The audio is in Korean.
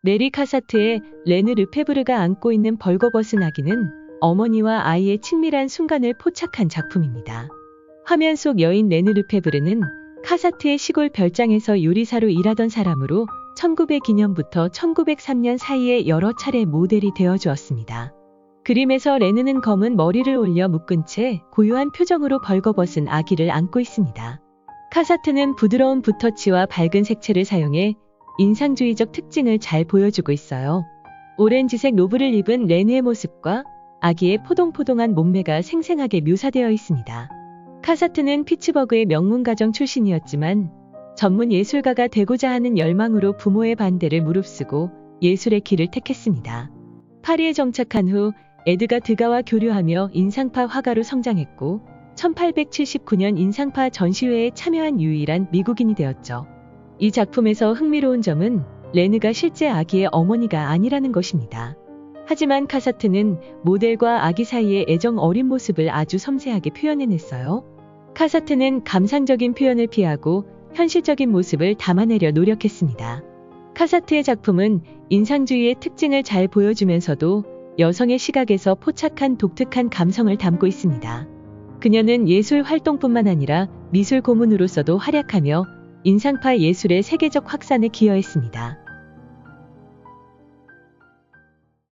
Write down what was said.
메리 카사트의 레느 르페브르가 안고 있는 벌거벗은 아기는 어머니와 아이의 친밀한 순간을 포착한 작품입니다. 화면 속 여인 레느 르페브르는 카사트의 시골 별장에서 요리사로 일하던 사람으로 1902년부터 1903년 사이에 여러 차례 모델이 되어 주었습니다. 그림에서 레느는 검은 머리를 올려 묶은 채 고요한 표정으로 벌거벗은 아기를 안고 있습니다. 카사트는 부드러운 붓터치와 밝은 색채를 사용해 인상주의적 특징을 잘 보여주고 있어요. 오렌지색 로브를 입은 레느의 모습과 아기의 포동포동한 몸매가 생생하게 묘사되어 있습니다. 카사트는 피츠버그의 명문 가정 출신이었지만 전문 예술가가 되고자 하는 열망으로 부모의 반대를 무릅쓰고 예술의 길을 택했습니다. 파리에 정착한 후 에드가 드가와 교류하며 인상파 화가로 성장했고 1879년 인상파 전시회에 참여한 유일한 미국인이 되었죠. 이 작품에서 흥미로운 점은 레느가 실제 아기의 어머니가 아니라는 것입니다. 하지만 카사트는 모델과 아기 사이의 애정 어린 모습을 아주 섬세하게 표현해냈어요. 카사트는 감상적인 표현을 피하고 현실적인 모습을 담아내려 노력했습니다. 카사트의 작품은 인상주의의 특징을 잘 보여주면서도 여성의 시각에서 포착한 독특한 감성을 담고 있습니다. 그녀는 예술 활동뿐만 아니라 미술 고문으로서도 활약하며 인상파 예술의 세계적 확산에 기여했습니다.